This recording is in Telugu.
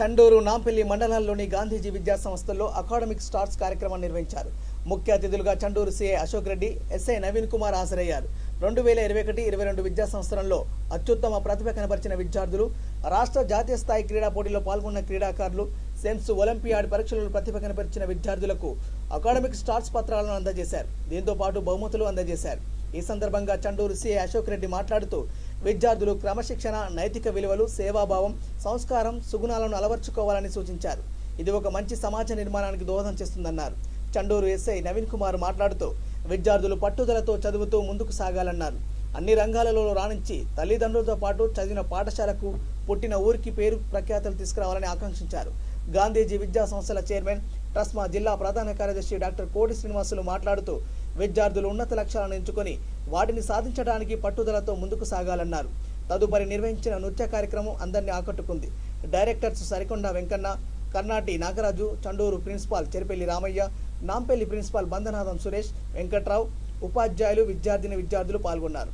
చండూరు నాంపల్లి మండలాల్లోని గాంధీజీ విద్యా సంస్థల్లో అకాడమిక్ స్టార్స్ కార్యక్రమం నిర్వహించారు. ముఖ్య అతిథులుగా చండూరు సీఐ అశోక్ రెడ్డి ఎస్ఐ నవీన్ కుమార్ హాజరయ్యారు. రెండు వేల ఇరవై ఒకటి ఇరవై రెండు విద్యా సంవత్సరంలో అత్యుత్తమ ప్రతిభ కనబరిచిన విద్యార్థులు రాష్ట్ర జాతీయ స్థాయి క్రీడా పోటీలో పాల్గొన్న క్రీడాకారులు సెన్స్ ఒలింపియాడ్ పరీక్షలలో ప్రతిభ కనబరిచిన విద్యార్థులకు అకాడమిక్ స్టార్స్ పత్రాలను అందజేశారు. దీంతో పాటు బహుమతులు అందజేశారు. ఈ సందర్భంగా చండూరు సీఐ అశోక్ రెడ్డి మాట్లాడుతూ విద్యార్థులు క్రమశిక్షణ నైతిక విలువలు సేవాభావం సంస్కారం సుగుణాలను అలవర్చుకోవాలని సూచించారు. ఇది ఒక మంచి సమాజ నిర్మాణానికి దోహదం చేస్తుందన్నారు. చండూరు ఎస్ఐ నవీన్ కుమార్ మాట్లాడుతూ విద్యార్థులు పట్టుదలతో చదువుతూ ముందుకు సాగాలన్నారు. అన్ని రంగాలలో రాణించి తల్లిదండ్రులతో పాటు చదివిన పాఠశాలకు పుట్టిన ఊరికి పేరు ప్రఖ్యాతలు తీసుకురావాలని ఆకాంక్షించారు. గాంధీజీ విద్యా సంస్థల చైర్మన్ ట్రస్మా జిల్లా ప్రధాన కార్యదర్శి డాక్టర్ కోటి శ్రీనివాసులు మాట్లాడుతూ విద్యార్థులు ఉన్నత లక్ష్యాలను ఎంచుకొని వాటిని సాధించడానికి పట్టుదలతో ముందుకు సాగాలన్నారు. తదుపరి నిర్వహించిన నృత్య కార్యక్రమం అందరినీ ఆకట్టుకుంది. Directors Sarikonda Venkanna Karnati Nagaraju Chanduru principal Cheripelli Ramaiah Nampalli principal Bandhanatham Suresh Venkatrao ఉపాధ్యాయులు విద్యార్థిని విద్యార్థులు పాల్గొన్నారు.